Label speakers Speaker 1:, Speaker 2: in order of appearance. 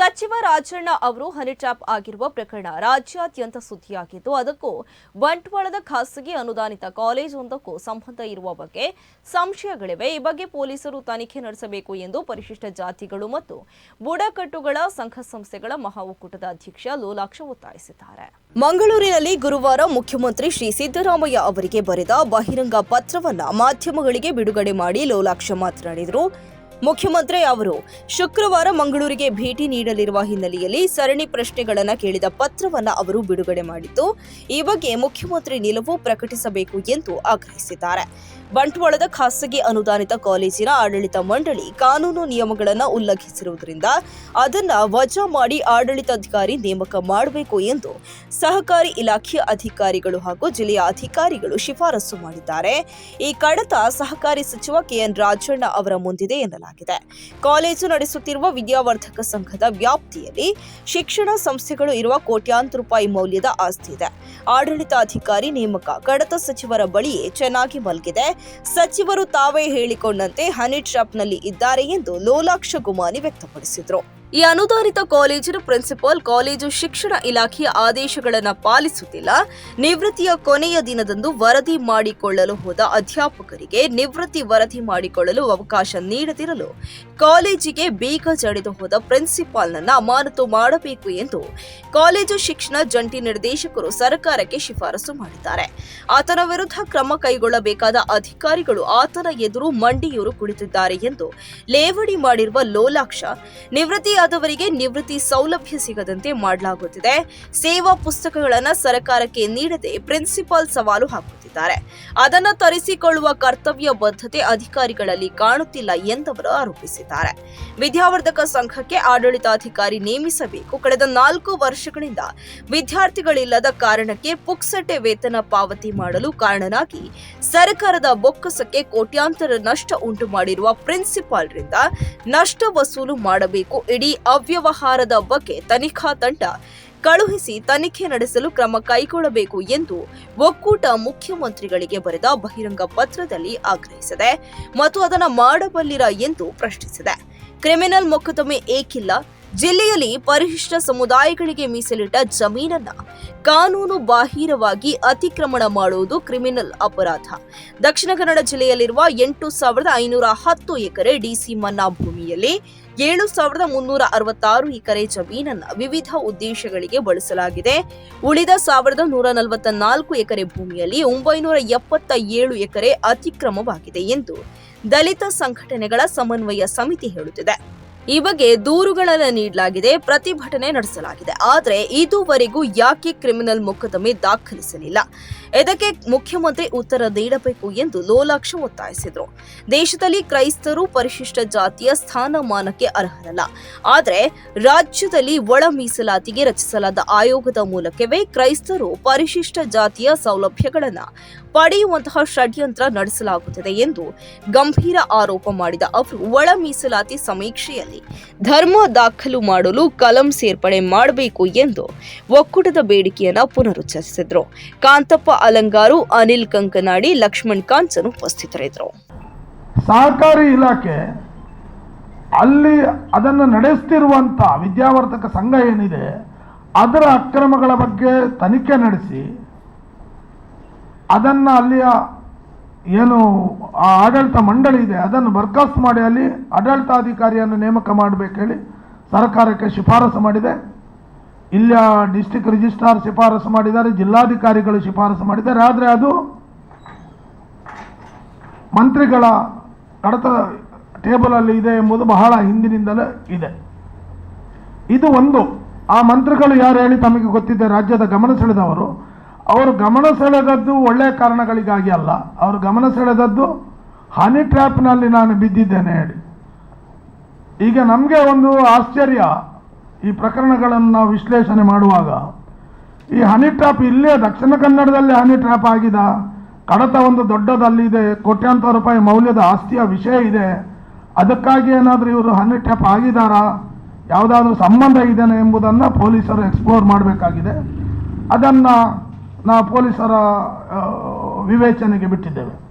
Speaker 1: ಸಚಿವ ರಾಜಣ್ಣ ಅವರು honey trap ಆಗಿರುವ ಪ್ರಕರಣ ರಾಜ್ಯಾದ್ಯಂತ ಸುದ್ದಿಯಾಗಿದ್ದು, ಅದಕ್ಕೂ ಬಂಟ್ವಾಳದ ಖಾಸಗಿ ಅನುದಾನಿತ ಕಾಲೇಜೊಂದಕ್ಕೂ ಸಂಬಂಧ ಇರುವ ಬಗ್ಗೆ ಸಂಶಯಗಳಿವೆ. ಈ ಬಗ್ಗೆ ಪೊಲೀಸರು ತನಿಖೆ ನಡೆಸಬೇಕು ಎಂದು ಪರಿಶಿಷ್ಟ ಜಾತಿಗಳು ಮತ್ತು ಬುಡಕಟ್ಟುಗಳ ಸಂಘ ಸಂಸ್ಥೆಗಳ ಮಹಾ ಒಕ್ಕೂಟದ ಅಧ್ಯಕ್ಷ ಲೋಲಾಕ್ಷ ಒತ್ತಾಯಿಸಿದ್ದಾರೆ. ಮಂಗಳೂರಿನಲ್ಲಿ ಗುರುವಾರ ಮುಖ್ಯಮಂತ್ರಿ ಶ್ರೀ ಸಿದ್ದರಾಮಯ್ಯ ಅವರಿಗೆ ಬರೆದ ಬಹಿರಂಗ ಪತ್ರವನ್ನ ಮಾಧ್ಯಮಗಳಿಗೆ ಬಿಡುಗಡೆ ಮಾಡಿ ಲೋಲಾಕ್ಷ ಮಾತನಾಡಿದರು. ಮುಖ್ಯಮಂತ್ರಿ ಅವರು ಶುಕ್ರವಾರ ಮಂಗಳೂರಿಗೆ ಭೇಟಿ ನೀಡಲಿರುವ ಹಿನ್ನೆಲೆಯಲ್ಲಿ ಸರಣಿ ಪ್ರಶ್ನೆಗಳನ್ನು ಕೇಳಿದ ಪತ್ರವನ್ನ ಅವರು ಬಿಡುಗಡೆ ಮಾಡಿದ್ದು, ಈ ಬಗ್ಗೆ ಮುಖ್ಯಮಂತ್ರಿ ನಿಲುವು ಪ್ರಕಟಿಸಬೇಕು ಎಂದು ಆಗ್ರಹಿಸಿದ್ದಾರೆ. ಬಂಟ್ವಾಳದ ಖಾಸಗಿ ಅನುದಾನಿತ ಕಾಲೇಜಿನ ಆಡಳಿತ ಮಂಡಳಿ ಕಾನೂನು ನಿಯಮಗಳನ್ನು ಉಲ್ಲಂಘಿಸಿರುವುದರಿಂದ ಅದನ್ನು ವಜಾ ಮಾಡಿ ಆಡಳಿತಾಧಿಕಾರಿ ನೇಮಕ ಮಾಡಬೇಕು ಎಂದು ಸಹಕಾರಿ ಇಲಾಖೆಯ ಅಧಿಕಾರಿಗಳು ಹಾಗೂ ಜಿಲ್ಲೆಯ ಅಧಿಕಾರಿಗಳು ಶಿಫಾರಸು ಮಾಡಿದ್ದಾರೆ. ಈ ಕಡತ ಸಹಕಾರಿ ಸಚಿವ ಕೆಎನ್ ರಾಜಣ್ಣ ಅವರ ಮುಂದಿದೆ ಎನ್ನಲಾಗಿದೆ. ಕಾಲೇಜು ನಡೆಸುತ್ತಿರುವ ವಿದ್ಯಾವರ್ಧಕ ಸಂಘದ ವ್ಯಾಪ್ತಿಯಲ್ಲಿ ಶಿಕ್ಷಣ ಸಂಸ್ಥೆಗಳು ಇರುವ ಕೋಟ್ಯಾಂತರ ರೂಪಾಯಿ ಮೌಲ್ಯದ ಆಸ್ತಿ ಇದೆ. ಆಡಳಿತಾಧಿಕಾರಿ ನೇಮಕ, ಕಡತ ಸಚಿವರ ಬಳಿಯೇ ಚೆನ್ನಾಗಿ ಮಲಗಿದೆ. ಸಚಿವರು ತಾವೇ ಹೇಳಿಕೊಂಡಂತೆ, ಹನಿ ಟ್ರಾಪ್ನಲ್ಲಿ ಇದ್ದಾರೆ ಎಂದು ಲೋಲಾಕ್ಷ ಗುಮಾನಿ ವ್ಯಕ್ತಪಡಿಸಿದರು. ಈ ಅನುದಾನಿತ ಕಾಲೇಜಿನ ಪ್ರಿನ್ಸಿಪಾಲ್ ಕಾಲೇಜು ಶಿಕ್ಷಣ ಇಲಾಖೆಯ ಆದೇಶಗಳನ್ನು ಪಾಲಿಸುತ್ತಿಲ್ಲ. ನಿವೃತ್ತಿಯ ಕೊನೆಯ ದಿನದಂದು ವರದಿ ಮಾಡಿಕೊಳ್ಳಲು ಹೋದ ಅಧ್ಯಾಪಕರಿಗೆ ನಿವೃತ್ತಿ ವರದಿ ಮಾಡಿಕೊಳ್ಳಲು ಅವಕಾಶ ನೀಡದಿರಲು ಕಾಲೇಜಿಗೆ ಬೀಗ ಜಡಿದು ಹೋದ ಪ್ರಿನ್ಸಿಪಾಲ್ನನ್ನ ಅಮಾನತು ಮಾಡಬೇಕು ಎಂದು ಕಾಲೇಜು ಶಿಕ್ಷಣ ಜಂಟಿ ನಿರ್ದೇಶಕರು ಸರ್ಕಾರಕ್ಕೆ ಶಿಫಾರಸು ಮಾಡಿದ್ದಾರೆ. ಆತನ ವಿರುದ್ಧ ಕ್ರಮ ಕೈಗೊಳ್ಳಬೇಕಾದ ಅಧಿಕಾರಿಗಳು ಆತನ ಎದುರು ಮಂಡಿಯೂರು ಕುಳಿತಿದ್ದಾರೆ ಎಂದು ಲೇವಡಿ ಮಾಡಿರುವ ಲೋಲಾಕ್ಷ ನಿವೃತ್ತಿಯಾದವರಿಗೆ ನಿವೃತ್ತಿ ಸೌಲಭ್ಯ ಸಿಗದಂತೆ ಮಾಡಲಾಗುತ್ತಿದೆ. ಸೇವಾ ಪುಸ್ತಕಗಳನ್ನು ಸರ್ಕಾರಕ್ಕೆ ನೀಡದೆ ಪ್ರಿನ್ಸಿಪಾಲ್ ಸವಾಲು ಹಾಕುತ್ತಿದ್ದಾರೆ. ಅದನ್ನ ತರಿಸಿಕೊಳ್ಳುವ ಕರ್ತವ್ಯ ಬದ್ಧತೆ ಅಧಿಕಾರಿಗಳಲ್ಲಿ ಕಾಣುತ್ತಿಲ್ಲ ಎಂದವರು ಆರೋಪಿಸಿದ್ದಾರೆ. ವಿದ್ಯಾವರ್ಧಕ ಸಂಘಕ್ಕೆ ಆಡಳಿತಾಧಿಕಾರಿ ನೇಮಿಸಬೇಕು. ಕಳೆದ ನಾಲ್ಕು ವರ್ಷಗಳಿಂದ ವಿದ್ಯಾರ್ಥಿಗಳಿಲ್ಲದ ಕಾರಣಕ್ಕೆ ಪುಕ್ಸಟೆ ವೇತನ ಪಾವತಿ ಮಾಡಲು ಕಾರಣನಾಗಿ ಸರ್ಕಾರದ ಬೊಕ್ಕಸಕ್ಕೆ ಕೋಟ್ಯಾಂತರ ನಷ್ಟ ಉಂಟು ಮಾಡಿರುವ ಪ್ರಿನ್ಸಿಪಾಲ್ರಿಂದ ನಷ್ಟ ವಸೂಲು ಮಾಡಬೇಕು. ಇಡೀ ಅವ್ಯವಹಾರದ ಬಗ್ಗೆ ತನಿಖಾ ತಂಡ ಕಳುಹಿಸಿ ತನಿಖೆ ನಡೆಸಲು ಕ್ರಮ ಕೈಗೊಳ್ಳಬೇಕು ಎಂದು ಒಕ್ಕೂಟ ಮುಖ್ಯಮಂತ್ರಿಗಳಿಗೆ ಬರೆದ ಬಹಿರಂಗ ಪತ್ರದಲ್ಲಿ ಆಗ್ರಹಿಸಿದೆ. ಮತ್ತು ಅದನ್ನು ಮಾಡಬಲ್ಲಿರ ಎಂದು ಪ್ರಶ್ನಿಸಿದೆ. ಕ್ರಿಮಿನಲ್ ಮೊಕದ್ದಮೆ ಏಕಿಲ್ಲ. ಜಿಲ್ಲೆಯಲ್ಲಿ ಪರಿಶಿಷ್ಟ ಸಮುದಾಯಗಳಿಗೆ ಮೀಸಲಿಟ್ಟ ಜಮೀನನ್ನ ಕಾನೂನು ಬಾಹಿರವಾಗಿ ಅತಿಕ್ರಮಣ ಮಾಡುವುದು ಕ್ರಿಮಿನಲ್ ಅಪರಾಧ. ದಕ್ಷಿಣ ಕನ್ನಡ ಜಿಲ್ಲೆಯಲ್ಲಿರುವ ಎಂಟು ಸಾವಿರದ ಐನೂರ ಹತ್ತು ಎಕರೆ ಡಿಸಿ ಮನ್ನಾ ಭೂಮಿಯಲ್ಲಿ ಏಳು ಸಾವಿರದ ಮುನ್ನೂರ ಅರವತ್ತಾರು ಎಕರೆ ಜಮೀನನ್ನು ವಿವಿಧ ಉದ್ದೇಶಗಳಿಗೆ ಬಳಸಲಾಗಿದೆ. ಉಳಿದ ಸಾವಿರದ ನೂರ ನಲವತ್ತ ನಾಲ್ಕು ಎಕರೆ ಭೂಮಿಯಲ್ಲಿ ಒಂಬೈನೂರ ಎಪ್ಪತ್ತ ಏಳು ಎಕರೆ ಅತಿಕ್ರಮವಾಗಿದೆ ಎಂದು ದಲಿತ ಸಂಘಟನೆಗಳ ಸಮನ್ವಯ ಸಮಿತಿ ಹೇಳುತ್ತಿದೆ. ಈ ಬಗ್ಗೆ ದೂರುಗಳನ್ನು ನೀಡಲಾಗಿದೆ, ಪ್ರತಿಭಟನೆ ನಡೆಸಲಾಗಿದೆ. ಆದರೆ ಇದುವರೆಗೂ ಯಾಕೆ ಕ್ರಿಮಿನಲ್ ಮೊಕದ್ದಮೆ ದಾಖಲಿಸಲಿಲ್ಲ? ಇದಕ್ಕೆ ಮುಖ್ಯಮಂತ್ರಿ ಉತ್ತರ ನೀಡಬೇಕು ಎಂದು ಲೋಲಾಕ್ಷ ಒತ್ತಾಯಿಸಿದರು. ದೇಶದಲ್ಲಿ ಕ್ರೈಸ್ತರು ಪರಿಶಿಷ್ಟ ಜಾತಿಯ ಸ್ಥಾನಮಾನಕ್ಕೆ ಅರ್ಹರಲ್ಲ. ಆದರೆ ರಾಜ್ಯದಲ್ಲಿ ಒಳ ಮೀಸಲಾತಿಗೆ ರಚಿಸಲಾದ ಆಯೋಗದ ಮೂಲಕವೇ ಕ್ರೈಸ್ತರು ಪರಿಶಿಷ್ಟ ಜಾತಿಯ ಸೌಲಭ್ಯಗಳನ್ನು ಪಡೆಯುವಂತಹ ಷಡ್ಯಂತ್ರ ನಡೆಸಲಾಗುತ್ತಿದೆ ಎಂದು ಗಂಭೀರ ಆರೋಪ ಮಾಡಿದ ಅವರು, ಒಳ ಮೀಸಲಾತಿ ಸಮೀಕ್ಷೆಯಲ್ಲಿ ಧರ್ಮ ದಾಖಲು ಮಾಡಲು ಕಲಂ ಸೇರ್ಪಡೆ ಮಾಡಬೇಕು ಎಂದು ಒಕ್ಕೂಟದ ಬೇಡಿಕೆಯನ್ನ ಪುನರುಚ್ಚರಿಸಿದರು. ಕಾಂತಪ್ಪ ಅಲಂಗಾರು, ಅನಿಲ್ ಕಂಕನಾಡಿ, ಲಕ್ಷ್ಮಣ್ ಕಾಂಚನ್ ಉಪಸ್ಥಿತರಿದ್ದರು.
Speaker 2: ಸಹಕಾರಿ ಇಲಾಖೆ ಅಲ್ಲಿ ಅದನ್ನು ನಡೆಸ್ತಿರುವಂಥ ವಿದ್ಯಾವರ್ಧಕ ಸಂಘ ಏನಿದೆ, ಅದರ ಅಕ್ರಮಗಳ ಬಗ್ಗೆ ತನಿಖೆ ನಡೆಸಿ ಅದನ್ನು ಅಲ್ಲಿಯ ಏನು ಆ ಆಡಳಿತ ಮಂಡಳಿ ಇದೆ, ಅದನ್ನು ಬರ್ಖಾಸ್ತು ಮಾಡಿ ಅಲ್ಲಿ ಆಡಳಿತಾಧಿಕಾರಿಯನ್ನು ನೇಮಕ ಮಾಡಬೇಕೇಳಿ ಸರ್ಕಾರಕ್ಕೆ ಶಿಫಾರಸು ಮಾಡಿದೆ. ಇಲ್ಲಿಯ ಡಿಸ್ಟಿಕ್ ರಿಜಿಸ್ಟ್ರಾರ್ ಶಿಫಾರಸು ಮಾಡಿದ್ದಾರೆ, ಜಿಲ್ಲಾಧಿಕಾರಿಗಳು ಶಿಫಾರಸು ಮಾಡಿದ್ದಾರೆ. ಆದರೆ ಅದು ಮಂತ್ರಿಗಳ ಕಡತ ಟೇಬಲಲ್ಲಿ ಇದೆ ಎಂಬುದು ಬಹಳ ಹಿಂದಿನಿಂದಲೇ ಇದೆ. ಇದು ಒಂದು. ಆ ಮಂತ್ರಿಗಳು ಯಾರು ಹೇಳಿ ತಮಗೆ ಗೊತ್ತಿದೆ? ರಾಜ್ಯದ ಗಮನ ಸೆಳೆದವರು. ಅವರು ಗಮನ ಸೆಳೆದದ್ದು ಒಳ್ಳೆಯ ಕಾರಣಗಳಿಗಾಗಿ ಅಲ್ಲ. ಅವರು ಗಮನ ಸೆಳೆದದ್ದು ಹನಿ ಟ್ರ್ಯಾಪ್ನಲ್ಲಿ ನಾನು ಬಿದ್ದಿದ್ದೇನೆ ಹೇಳಿ. ಈಗ ನಮಗೆ ಒಂದು ಆಶ್ಚರ್ಯ ಈ ಪ್ರಕರಣಗಳನ್ನು ನಾವು ವಿಶ್ಲೇಷಣೆ ಮಾಡುವಾಗ. ಈ ಹನಿ ಟ್ರ್ಯಾಪ್ ಇಲ್ಲೇ ದಕ್ಷಿಣ ಕನ್ನಡದಲ್ಲಿ ಹನಿ ಟ್ರ್ಯಾಪ್ ಆಗಿದ. ಕಡತ ಒಂದು ದೊಡ್ಡದಲ್ಲಿದೆ. ಕೋಟ್ಯಾಂತರ ರೂಪಾಯಿ ಮೌಲ್ಯದ ಆಸ್ತಿಯ ವಿಷಯ ಇದೆ. ಅದಕ್ಕಾಗಿ ಏನಾದರೂ ಇವರು ಹನಿ ಟ್ರ್ಯಾಪ್ ಆಗಿದ್ದಾರಾ? ಯಾವುದಾದ್ರೂ ಸಂಬಂಧ ಇದೇನೆ ಎಂಬುದನ್ನು ಪೊಲೀಸರು ಎಕ್ಸ್ಪ್ಲೋರ್ ಮಾಡಬೇಕಾಗಿದೆ. ಅದನ್ನು ನಾವು ಪೊಲೀಸರ ವಿವೇಚನೆಗೆ ಬಿಟ್ಟಿದ್ದೇವೆ.